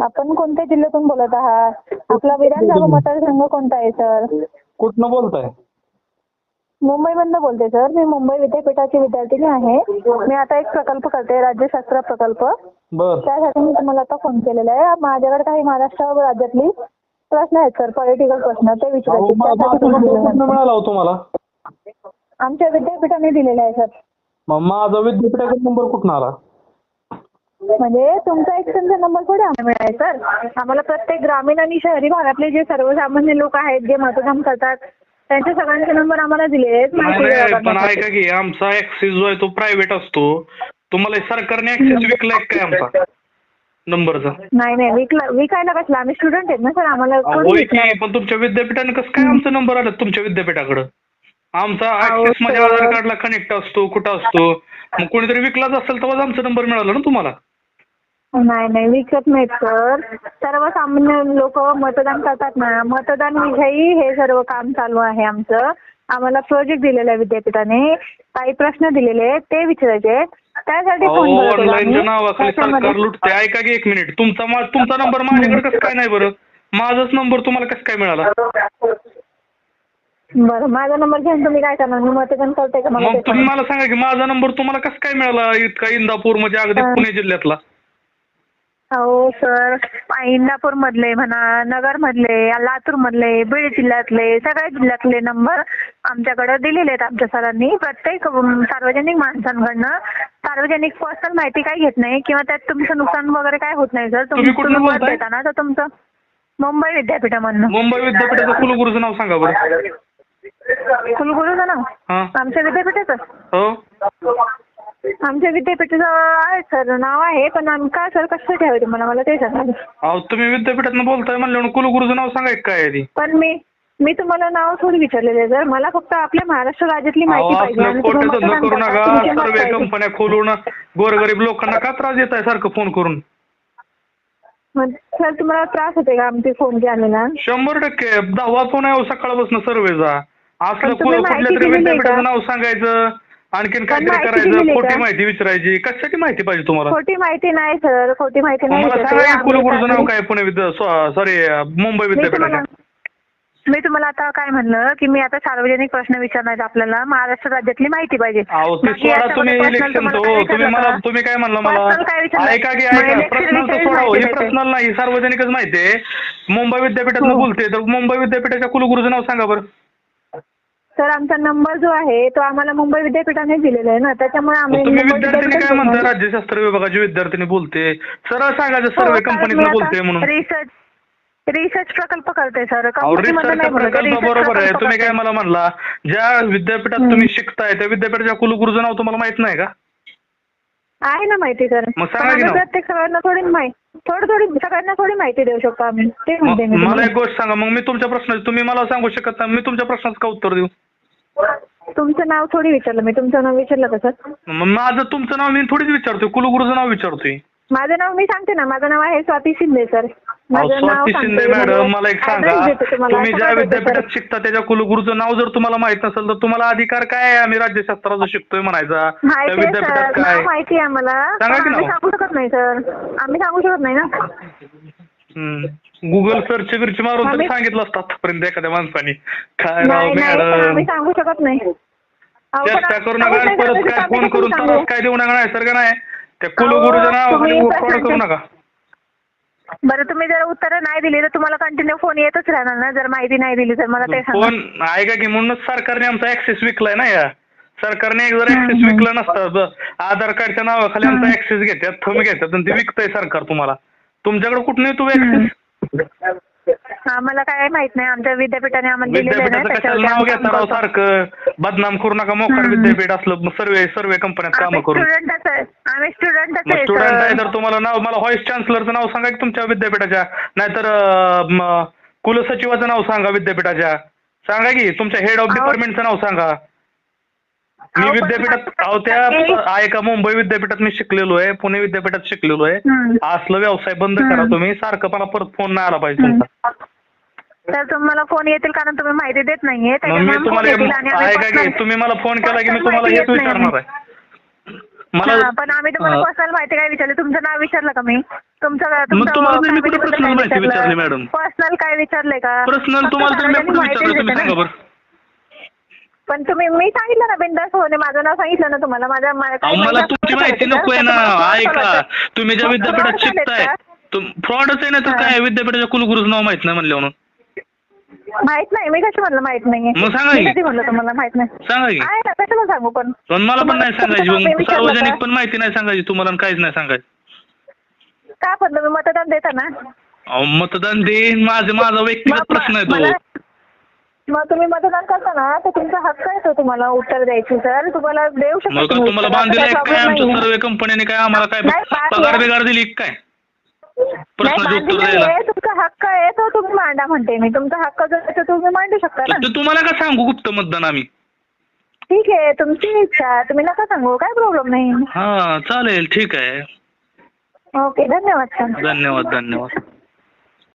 आपण कोणत्या जिल्ह्यातून बोलत आहात? आपला विधानसभा मतदारसंघ कोणता आहे सर? कुठनं बोलताय? मुंबईमधनं बोलते सर. मी मुंबई विद्यापीठाची विद्यार्थिनी आहे. मी आता एक प्रकल्प करते राज्यशास्त्र प्रकल्प. त्यासाठी मी तुम्हाला आता फोन केलेला आहे. माझ्याकडे काही महाराष्ट्र राज्यातली प्रश्न आहेत सर. पॉलिटिकल प्रश्न ते विचारायचे हो तुम्हाला? आमच्या विद्यापीठाने दिलेला आहे सर. मग माझा विद्यापीठाचा नंबर कुठनं आला? म्हणजे तुमचा एक्सचेंजचा नंबर थोडी आम्हाला मिळाला सर आम्हाला प्रत्येक ग्रामीण आणि शहरी भागातले जे सर्वसामान्य लोक आहेत जे मतदान करतात त्यांचे सगळ्यांचे नंबर आम्हाला दिलेले आहेत. माहिती नाही, पण. ऐका की आमचा ऍक्सेस जो आहे तो प्रायव्हेट असतो. तुम्हाला सरकारने ऍक्सेस विकलाय काय आमचा? नंबरचा नाही नाही विकला विकायला कसला? आम्ही स्टुडंट आहेत ना सर आम्हाला अहो, कोणी होय विकणार? की पण तुमच्या विद्यापीठाने कसं काय आमचा नंबर आला? तुमच्या विद्यापीठाकडं. आमचा अहो, ऍक्सेस माझ्या सर. आधार कार्डला कनेक्ट असतो कुठं असतो. मग कोणीतरी विकलाच असेल तेव्हाच आमचा नंबर मिळाला ना तुम्हाला. नाही नाही विकत नाहीत सर. सर्वसामान्य लोक मतदान करतात ना मतदान विषयी हे सर्व काम चालू आहे आमचं. आम्हाला प्रोजेक्ट दिलेला आहे विद्यापीठाने काही प्रश्न दिलेले आहेत ते विचारायचे आहेत. त्यासाठी फोन करत होतो ऑनलाईनच्या आम्ही. नावाखाली त्याच्यामध्ये- सरकार लुटते. ऐका की एक मिनिट तुमचा मा- तुमचा नंबर माझ्याकडे कसं काय नाही बरं? माझाच नंबर तुम्हाला कसं काय मिळाला? बरं माझा नंबर घेऊन तुम्ही काय करणार? मी मतदान करते का मला मग ते तुम्ही सांगा. मला सांगा की माझा नंबर तुम्हाला कसं काय मिळाला इतका इंदापूर म्हणजे अगदी. पुणे जिल्ह्यातला. हो सर इंदापूर मधले म्हणा नगर मधले लातूर मधले बीड जिल्ह्यातले सगळ्या जिल्ह्यातले नंबर आमच्याकडे दिलेले आहेत आमच्या सरांनी. प्रत्येक सार्वजनिक माणसांकडनं सार्वजनिक पर्सनल माहिती काही घेत नाही किंवा त्यात तुमचं नुकसान वगैरे काय होत नाही सर तुम्ही कुठनं बोलताय? ना तर तुमचं मुंबई विद्यापीठामधनं. मुंबई विद्यापीठाचं कुलगुरूचं नाव सांगा बरं. कुलगुरूचं ना हा. आमच्या विद्यापीठाचं? हो. आमच्या विद्यापीठाचं आहे सर नाव आहे पण आम का सर कशासाठी हवे तुम्हाला मला ते सांगा. अहो तुम्ही विद्यापीठातनं बोलताय म्हणल्यावर कुलगुरूचं नाव सांगा एक काय आहे ती पण मी मी तुम्हाला नाव थोडी विचारलेलं आहे सर. मला फक्त आपल्या महाराष्ट्र राज्यातली अहो माहिती पाहिजे. असलं आणि धंदे करू नका. तुमची मत सर्वे पाहिजे. कंपन्या खोलून गोरगरीब लोकांना का त्रास देत आहे सारखं फोन करून? मग सर तुम्हाला त्रास होते का आमचे फोन आलेला शंभर टक्के. दहावा फोन आहे हो सकाळपासून सर्वेचा. असलं पण तुम्ही कु- कुठल्या तरी दिलेली आहे विद्यापीठाचं? नाव सांगायचं. आणखीन काहीतरी माहिती करायचं खोटी का? माहिती विचारायची. कशासाठी माहिती पाहिजे तुम्हाला? खोटी माहिती नाही सर. खोटी माहिती नाही. मला. सांगा कुलगुरूचं नाव काय? पुणे विद्या सॉरी मुंबई मी विद्यापीठाच्या. तुम्हाला मी तुम्हाला आता काय म्हणलं की मी आता सार्वजनिक प्रश्न विचारणार आहे आपल्याला. महाराष्ट्र राज्यातली माहिती पाहिजे. अहो ते बाकी सोडा याच्यामध्ये तुम्ही personal इलेक्शन तुम्हाला काय तुम्ही मला? तुम्ही काय म्हणलं मला? Personal काय विचारलं? ऐका की मग ऐका election प्रश्नाचं विषयी सोडा हो. माहिती ही देते. पर्सनल नाही सार्वजनिकच माहिती आहे. मुंबई विद्यापीठातनं हो. बोलते तर मुंबई विद्यापीठाच्या कुलगुरूचं नाव सांगा बरं. सर आमचा नंबर जो आहे तो आम्हाला मुंबई विद्यापीठाने दिलेला आहे ना. त्याच्यामुळे आम्ही तुम्ही मुंबई काय विद्यापीठात बोलतो. राज्यशास्त्र विभागाची विद्यार्थिनी बोलते. सरळ सांगायचं हो, सर्वे कंपनीतनं आता बोलते म्हणून. रिसर्च रिसर्च प्रकल्प करते सर. अहो रिसर्च प्रकल्प बरोबर आहे. तुम्ही काय मला म्हणला ज्या विद्यापीठात तुम्ही शिकताय त्या विद्यापीठाच्या कुलगुरूचं नाव तुम्हाला माहीत नाही का? आहे ना माहिती सर. मग पण सांगा की आम्ही नाव. प्रत्येक सगळ्यांना थोडी माहिती थोडी थोडी सगळ्यांना थोडी माहिती देऊ शकतो आम्ही. ते मग म्हणते मी मला तुम्हाला. एक गोष्ट सांगा मग मी तुमच्या प्रश्नाची तुम्ही मला सांगू शकत नाही मी तुमच्या प्रश्नाचं का उत्तर देऊ? तुमचं नाव थोडी विचारलं मी तुमचं नाव विचारलं का सर? माझं तुमचं नाव मी थोडीच विचारतोय कुलगुरूचं नाव विचारतोय. माझं नाव मी सांगते ना माझं नाव आहे स्वाती शिंदे सर. अहो, माझं नाव स्वाती शिंदे मॅडम माझं मला एक address सांगा देते तुम्हाला, तुम्ही ज्या सगळं देते, विद्यापीठात. शिकता त्याच्या कुलगुरूचं नाव जर तुम्हाला माहीत नसेल तर तुम्हाला अधिकार काय आहे आम्ही राज्यशास्त्राचं शिकतोय म्हणायचा? त्या माहिती आहे विद्यापीठात सर काय? नाव माहिती आहे आम्हाला. सांगा पण की आम्ही नाव. सांगू शकत नाही सर. आम्ही सांगू शकत नाही ना. गुगल सर्च बिर्च मारून तर सांगितलं असतं आतापर्यंत एखाद्या माणसाने. काय राव नाही नाही पण मॅडम? आम्ही सांगू शकत नाही. अहो, पण चेष्टा करू नका आणि शकत परत काय फोन करून? त्रास काय देऊ नका नाही. सारखं नाही त्या कुलगुरूचं नाव तुम्ही आणि फ्रॉड करू प्रश्नाचे- नका. बरं तुम्ही जर उत्तरं नाही दिली तर तुम्हाला कंटिन्यू फोन येतच राहणार ना? जर माहिती नाही दिली तर मला ते सांगा. फोन ऐका की म्हणूनच सरकारने आमचा ऍक्सेस विकलाय ना या. सरकारने एक जर ऍक्सेस. विकलं नसतं ब- आधार कार्डच्या नावाखाली आमचा ऍक्सेस घेतात थंब घेतात आणि ते विकतंय सरकार तुम्हाला. तुमच्याकडे कुठं नाही तू ऍक्सेस आम्हाला काय माहीत नाही. आमच्या विद्यापीठाने आम्हाला दिलेलं आहे ना विद्यापीठाचं त्याच्यावरती कशाला नाव घेता राव. सारखं? बदनाम करू नका मोकार हम्म. विद्यापीठ असलं सर्वे सर्वे कंपन्यात कामं आम्ही करून स्टुडंटच आहे. आम्ही स्टुडंटच मग आहे स्टुडंट आहे सर तर तुम्हाला नाव मला व्हाईस चान्सलरचं नाव सांगा की तुमच्या विद्यापीठाच्या. नाहीतर अं, म, कुलसचिवाचं नाव सांगा विद्यापीठाच्या. सांगा की तुमच्या हेड ऑफ अहो. डिपार्टमेंटचं नाव सांगा. मी विद्यापीठात अहो त्या ऐका मुंबई विद्यापीठात मी शिकलेलो आहे पुणे विद्यापीठात शिकलेलो आहे. असलं व्यवसाय बंद करा. तुम्ही सारखं मला परत फोन नाही आला पाहिजे. तुमचा. तर तुम्हाला फोन येतील कारण तुम्ही माहिती देत नाहीये मी तुम्हाला ऐका की तुम्ही मला फोन केला की मी तुम्हाला हेच देत नाही विचारणार आम्ही. आहे. मला पण आम्ही तुम्हाला पर्सनल माहिती काय विचारली? तुमचं नाव विचारलं का मी? तुमचं मग तुम्हाला तर मी कुठे personal माहिती विचारली, मॅडम? पर्सनल काय विचारलंय का? पर्सनल तुम्हाला पण तुम्ही मी सांगितलं ना बिंदास होणे माझं नाव सांगितलं ना तुम्हाला माझ्या काही महिला तुमची माहिती? नको आहे ना ऐका. तुम्ही ज्या मग विद्यापीठात शिकताय का? फ्रॉडच आहे ना तर. काय विद्यापीठाच्या कुलगुरूच नाव माहीत नाही म्हणलं म्हणून माहीत नाही मी कशी म्हणलं माहीत नाही मग सांगा की. कधी म्हणलं तुम्हाला माहीत नाही सांगा की आहे ना कशाला सांगू पण पण मला पण नाही तुम्हाला- सांगायची मग विचारलं सार्वजनिक का? पण माहिती नाही सांगायची तुम्हाला आणि काहीच नाही सांगायचं का पण तुम्ही मतदान देता ना अहो मतदान देईन माझा माझा व्यक्तिगत प्रश्न आहे मला- तो मग तुम्ही मतदान करता ना तर तुमचा हक्क आहे तो तुम्हाला उत्तर द्यायची. सर तुम्हाला देऊ शकता मग तुम्ही तुम्हाला उत्तर. बांधलेलं आहे असं काय काही आमच्या नाहीये. सर्व कंपनीने काय आम्हाला काय नाही, बांधलं. पगार बिगार दिली काय? नाही प्रश्नाचे उत्तर बांधलेलं द्यायला. आहे तुमचा हक्क आहे तो तुम्ही मांडा म्हणते मी. तुमचा हक्क जो आहे तो तुम्ही मांडू शकता ना. तुम्हाला का सांगू गुप्त मतदान आम्ही? ठीक आहे तुमची इच्छा. तुम्ही नका सांगू. काय प्रॉब्लेम नाही. हा चालेल. ठीक आहे. ओके धन्यवाद सर. धन्यवाद धन्यवाद.